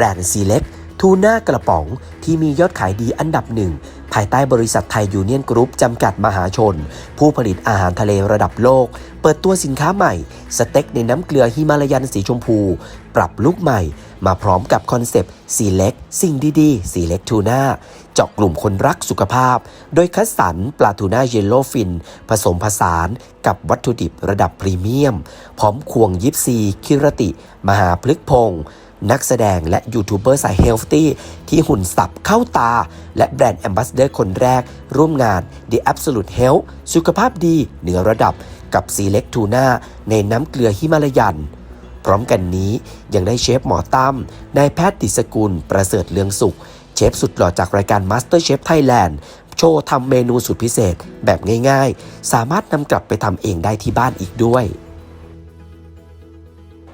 รนด์ Select ทูน่ากระป๋องที่มียอดขายดีอันดับหนึ่ง ภายใต้บริษัทไทยยูเนียนกรุ๊ปจำกัดมหาชน ผู้ผลิตอาหารทะเลระดับโลก เปิดตัวสินค้าใหม่ สเต็กในน้ำเกลือฮิมาลายันสีชมพู ปรับลุกใหม่ มาพร้อมกับคอนเซปต์สีเล็ก สิ่งดีๆ สีเล็กทูน่าเจาะกลุ่มคนรักสุขภาพ โดยคัดสรรปลาทูน่าเยลโลฟิน ผสมผสานกับวัตถุดิบระดับพรีเมียม พร้อมควงยิปซี คิรติ มหาพลึกพงศ์ นักแสดงและยูทูบเบอร์สายเฮลตี้ที่หุ่นสับเข้าตา และแบรนด์แอมบาสเดอร์คนแรก ร่วมงาน The Absolute Health สุขภาพดีเหนือระดับกับซีเล็กทูน่าในน้ำเกลือฮิมาลายัน พร้อมกันนี้ยังได้เชฟหมอตั้มนายแพทย์ติสกุล ประเสริฐเลืองสุข เชฟสุดหล่อจากรายการ Master Chef Thailand โชว์ทำเมนูสุดพิเศษแบบง่ายๆ สามารถนำกลับไปทำเองได้ที่บ้านอีกด้วย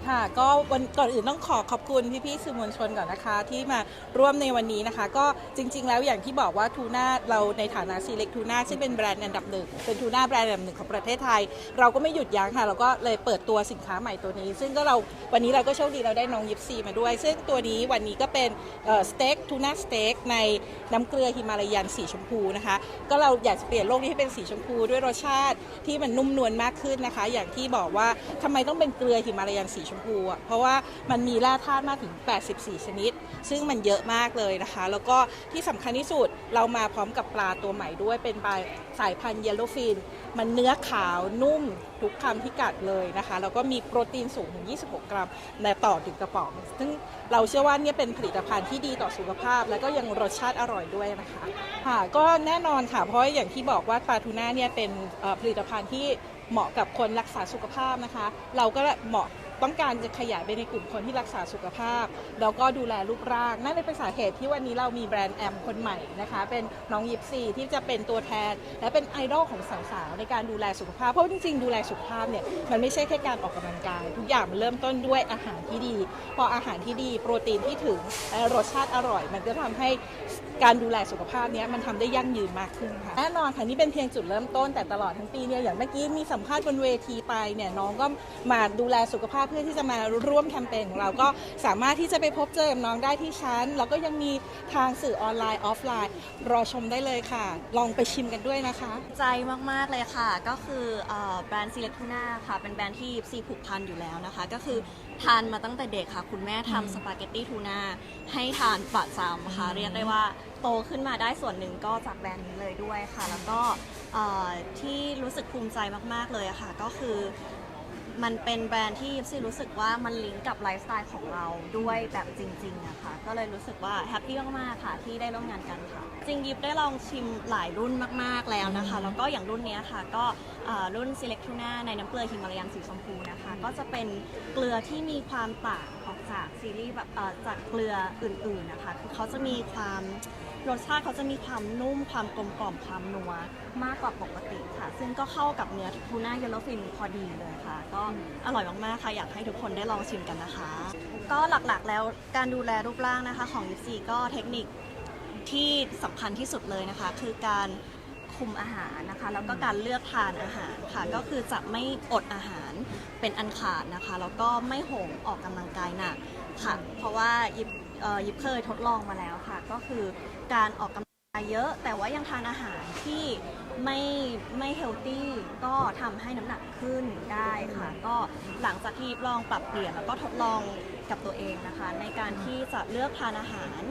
ค่ะก็วันก่อนอื่นต้องขอขอบคุณพี่ๆสื่อมวลชนก่อนนะคะ ที่มาร่วมในวันนี้นะคะ ก็จริง ๆ แล้วอย่างที่บอกว่าทูน่าเราในฐานะซีเล็กทูน่าซึ่งเป็นแบรนด์อันดับหนึ่งเป็นทูน่าแบรนด์อันดับหนึ่งของประเทศไทย เราก็ไม่หยุดยั้งค่ะ เราก็เลยเปิดตัวสินค้าใหม่ตัวนี้ ซึ่งก็เราวันนี้เราก็โชคดีเราได้น้องยิปซีมาด้วย ซึ่งตัวนี้วันนี้ก็เป็นสเต็กทูน่าสเต็กในน้ำเกลือฮิมาลายันสีชมพูนะคะก็เราอยากจะเปลี่ยนโลกนี้ให้เป็นสีชมพูด้วยรสชาติที่มันนุ่มนวลมากขึ้นนะคะ อย่างที่บอกว่าทำไมต้องเป็นเกลือฮิมาลายันสีชมพูอะเพราะว่ามันมีแร่ธาตุมากถึง 84 ชนิด ซึ่งมันเยอะมากเลยนะคะ แล้วก็ที่สำคัญที่สุดเรามาพร้อมกับปลาตัวใหม่ด้วยเป็นปลาสายพันธุ์เยลโลฟิน มันเนื้อขาวนุ่มทุกคำที่กัดเลยนะคะ แล้วก็มีโปรตีนสูงถึง 26 กรัมในต่อถึงกระป๋อง ซึ่งเราเชื่อว่าเนี่ยเป็นผลิตภัณฑ์ที่ดีต่อสุขภาพ แล้วก็ยังรสชาติอร่อยด้วยนะคะค่ะก็แน่นอนค่ะเพราะอย่างที่บอกว่าปลาทูน่าเนี่ยเป็นผลิตภัณฑ์ที่เหมาะกับคนรักษาสุขภาพนะคะ เราก็เหมาะ ต้องการจะขยายไปในกลุ่มคนที่รักษาสุขภาพ แล้วก็ดูแลรูปร่าง นั่นเลยเป็นสาเหตุที่วันนี้เรามีแบรนด์แอมคนใหม่นะคะ เป็นน้องยิปซีที่จะเป็นตัวแทน และเป็นไอดอลของสาวๆในการดูแลสุขภาพ เพราะจริงๆ ดูแลสุขภาพเนี่ยมันไม่ใช่แค่การออกกำลังกาย ทุกอย่างมันเริ่มต้นด้วยอาหารที่ดี พออาหารที่ดี โปรตีนที่ถึงและรสชาติอร่อย มันก็ทำให้การดูแลสุขภาพเนี้ยมันทำได้ยั่งยืนมากขึ้นค่ะแน่นอนค่ะนี่เป็นเพียงจุดเริ่มต้นแต่ตลอดทั้งปีเนี่ยอย่างเมื่อกี้มีสัมภาษณ์บนเวทีไปเนี่ยน้องก็มาดูแลสุขภาพเพื่อที่จะมาร่วมแคมเปญของเราก็สามารถที่จะไปพบเจอกับน้องได้ที่ชั้น แล้วก็ยังมีทางสื่อออนไลน์ออฟไลน์ รอชมได้เลยค่ะ ลองไปชิมกันด้วยนะคะ ใจมาก ๆ เลยค่ะ ก็คือเอ่อแบรนด์ซีเล็กทูน่าค่ะ เป็นแบรนด์ที่ซีผูกพันอยู่แล้วนะคะ ก็คือทานมาตั้งแต่เด็กค่ะ คุณแม่ทำสปาเกตตี้ทูน่าให้ทานประจำค่ะ เรียกได้ว่าโตขึ้นมาได้ส่วนหนึ่งก็จากแบรนด์นี้เลยด้วยค่ะ แล้วก็เอ่อที่รู้สึกภูมิใจมาก ๆ เลยอะค่ะ ก็คือ มันเป็นแบรนด์ที่ยิปซี่รู้สึกว่ามันลิงก์กับไลฟ์สไตล์ของเราด้วยแบบจริงๆนะคะก็เลยรู้สึกว่าแฮปปี้มากๆค่ะที่ได้ร่วมงานกันค่ะ จริงยิปได้ลองชิมหลายรุ่นมากๆแล้วนะคะ แล้วก็อย่างรุ่นนี้ค่ะ ก็รุ่น Select Tuna ในน้ำเกลือฮิมาลายันสีชมพูนะคะ ก็จะเป็นเกลือที่มีความต่าง จากซีรีส์แบบเอ่อจากเกลืออื่นๆนะคะคือเขาจะมีความรสชาติเขาจะมีความนุ่มความกลมกล่อมความนัวมากกว่าปกติค่ะ ซึ่งก็เข้ากับเนื้อทูน่าเยลโลฟินพอดีเลยค่ะ ก็อร่อยมากๆค่ะ อยากให้ทุกคนได้ลองชิมกันนะคะ ก็หลักๆแล้วการดูแลรูปร่างนะคะของยิปซีก็เทคนิคที่สำคัญที่สุดเลยนะคะ คือการ คุมอาหารนะคะ แล้วก็การเลือกทานอาหารค่ะ ก็คือจะไม่อดอาหารเป็นอันขาดนะคะ แล้วก็ไม่โหมออกกำลังกายหนักค่ะ เพราะว่ายิบเอ่อยิบเคยทดลองมาแล้วค่ะ ก็คือการออกกำลังกายเยอะ แต่ว่ายังทานอาหารที่ไม่ไม่เฮลตี้ก็ทำให้น้ำหนักขึ้นได้ค่ะ ก็หลังจากที่ลองปรับเปลี่ยนแล้วก็ทดลองกับตัวเองนะคะ ในการที่จะเลือกทานอาหาร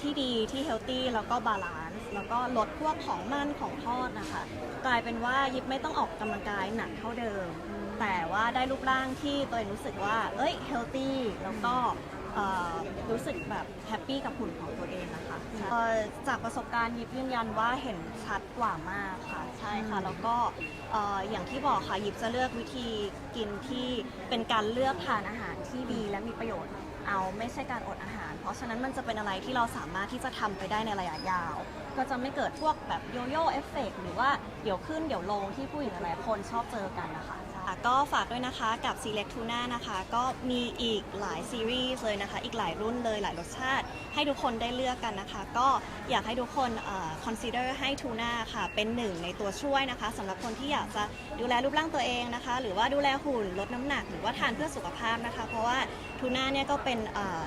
ที่ดีที่เฮลตี้แล้วก็บาลานซ์แล้วก็ลดพวกของมันของทอดนะคะ กลายเป็นว่ายิบไม่ต้องออกกำลังกายหนักเท่าเดิม แต่ว่าได้รูปร่างที่ตัวเองรู้สึกว่า เอ้ยเฮลตี้แล้วก็เอ่อรู้สึกแบบแฮปปี้กับหุ่นของตัวเองนะคะเอ่อจากประสบการณ์ยิบยืนยันว่าเห็นชัดกว่ามากค่ะใช่ค่ะ แล้วก็เอ่ออย่างที่บอกค่ะยิบจะเลือกวิธีกินที่เป็นการเลือกทานอาหารที่ดีและมีประโยชน์ เอาไม่ใช่การอดอาหาร เพราะฉะนั้นมันจะเป็นอะไรที่เราสามารถที่จะทำไปได้ในระยะยาว ก็จะไม่เกิดพวกแบบโยโย่เอฟเฟกหรือว่าเดี๋ยวขึ้นเดี๋ยวลงที่ผู้หญิงหลายๆคนชอบเจอกันนะคะ ค่ะก็ฝากด้วยนะคะกับ Select Tuna นะคะ ก็มีอีกหลายซีรีส์เลยนะคะ อีกหลายรุ่นเลยหลายรสชาติ ให้ทุกคนได้เลือกกันนะคะ ก็อยากให้ทุกคนเอ่อ consider ให้ทูน่าค่ะ เป็นหนึ่งในตัวช่วยนะคะสำหรับคนที่อยากจะดูแลรูปร่างตัวเองนะคะ หรือว่าดูแลหุ่นลดน้ำหนัก หรือว่าทานเพื่อสุขภาพนะคะ เพราะว่าทูน่าเนี่ยก็เป็นเอ่อ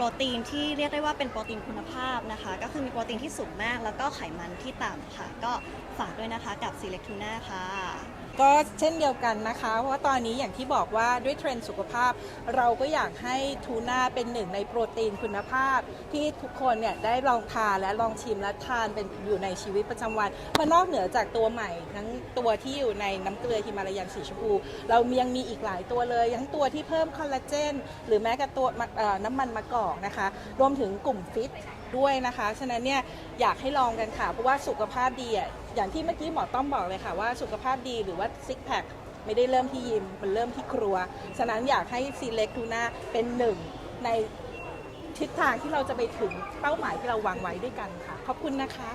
โปรตีนที่เรียกได้ว่าเป็นโปรตีนคุณภาพนะคะ ก็คือมีโปรตีนที่สูงมาก แล้วก็ไขมันที่ต่ำค่ะ ก็ฝากด้วยนะคะกับ Select Tuna ค่ะ ก็เช่นเดียวกันนะคะ เพราะว่าตอนนี้อย่างที่บอกว่าด้วยเทรนด์สุขภาพ เราก็อยากให้ทูน่าเป็นหนึ่งในโปรตีนคุณภาพ ที่ทุกคนเนี่ยได้ลองทานและลองชิมและทานเป็นอยู่ในชีวิตประจำวันมานอกเหนือจากตัวใหม่ ทั้งตัวที่อยู่ในน้ำเกลือฮิมาลายันสีชมพูเรายังมีอีกหลายตัวเลยทั้งตัวที่เพิ่มคอลลาเจนหรือแม้กระตัวมะเอ่อน้ำมันมะกอกอกนะคะ รวมถึงกลุ่มฟิตด้วยนะคะ ฉะนั้นเนี่ยอยากให้ลองกันค่ะ เพราะว่าสุขภาพดีอะอย่างที่เมื่อกี้หมอต้อมบอกเลยค่ะว่าสุขภาพดีหรือว่าซิกแพคไม่ได้เริ่มที่ยิม มันเริ่มที่ครัว ฉะนั้นอยากให้ซีเล็กทูน่าเป็นหนึ่งในทิศทางที่เราจะไปถึงเป้าหมายที่เราวางไว้ด้วยกันค่ะ ขอบคุณนะคะ